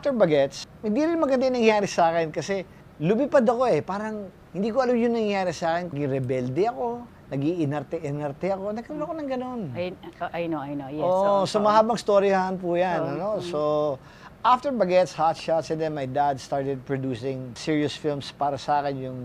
After Bagets, hindi rin maganda yung nangyari sa akin kasi lumipad ako eh. Parang hindi ko alam yung nangyari sa akin. Rebelde ako, nag-iinarte-inarte ako. Nagkaroon ako ng ganun. I, I know, I know. Yes. Oo, so oo. mahabang storyahan po yan. Oo, ano? So, after Bagets, Hot Shots, and then my dad started producing serious films para sa akin, yung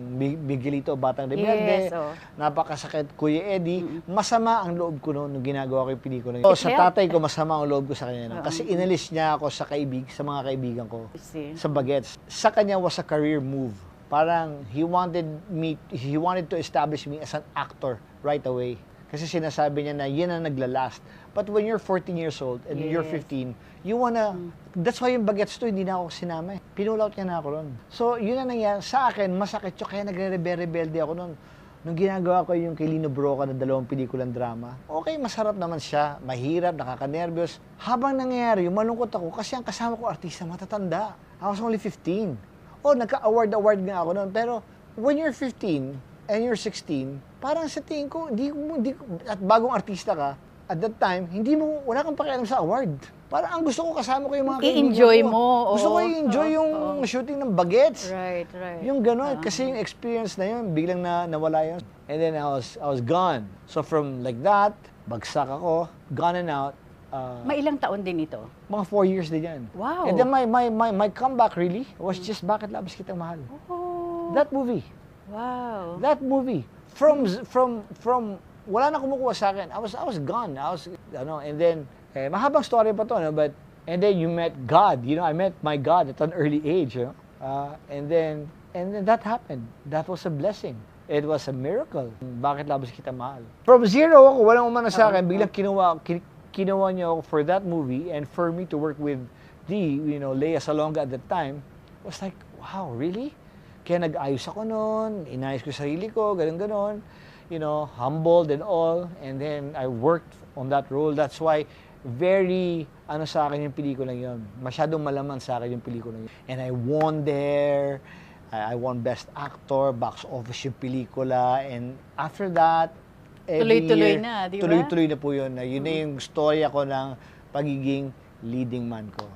Miguelito, Batang Rebelde, Yes, oo. Napakasakit, Kuya Eddie. Masama ang loob ko noon nung ginagawa ko yung pelikula. So, sa tatay ko, masama ang loob ko sa kanya. noon. Kasi inalis niya ako sa kaibig, sa mga kaibigan ko sa Bagets. Sa kanya was a career move. Parang he wanted me, he wanted to establish me as an actor right away. Kasi sinasabi niya na yun ang naglalast. But when you're 14 years old and you're Yes. 15, you wanna, that's why yung Bagets to, hindi na ako sinama eh. Pinull out niya na ako ron. So, yun ang nangyari. Sa akin, masakit yun. Kaya nagre-rebelde ako nun. Nung ginagawa ko yung kay Lino Broca na dalawang pelikulang drama, okay, masarap naman siya. Mahirap, nakaka-nervous. Habang nangyayari, yung malungkot ako kasi ang kasama ko artista matatanda. I was only 15. Oh, nagka-award-award nga ako noon. Pero when you're 15 and you're 16, parang sa tingin ko, hindi, mo- hindi, ko- at bagong artista ka, at that time, hindi mo, wala kang pakialam sa award. Parang ang gusto ko kasama ko yung mga kaibigan I-enjoy ko. mo, Gusto ko oo. i-enjoy Oo, yung oo. shooting ng bagets. Right, right. Yung gano'n, Ah. kasi yung experience na yun, biglang na, nawala yun. And then I was, I was gone. So from like that, bagsak ako, gone and out. Uh, May ilang taon din ito? mga four years din yan. Wow. And then my, my, my, my comeback really was just Bakit Labis Kitang Mahal. Oh, That movie. Wow. That movie. From, from, from, wala na kumukuha sa akin. I was, I was gone. I was, ano, and then, eh, mahabang story pa to, no? but, and then you met God. You know, I met my God at an early age, you know? Uh, and then, and then that happened. That was a blessing. It was a miracle. Bakit labas kita mahal? From zero ako, walang umano sa akin, biglang kinuha, kin- kinuha niya ako for that movie and for me to work with the, you know, Lea Salonga at that time, was like, wow, really? Kaya nag-ayos ako noon, inayos ko sarili ko, ganun ganon You know, humbled and all. And then I worked on that role. That's why very, ano sa akin yung pelikula yun. Masyadong malaman sa akin yung pelikula yun. And I won there. I, I won Best Actor, box office yung pelikula. And after that, every Tuloy-tuloy year, na, di ba? Tuloy-tuloy na po yun. Yun na yung story ako ng pagiging leading man ko.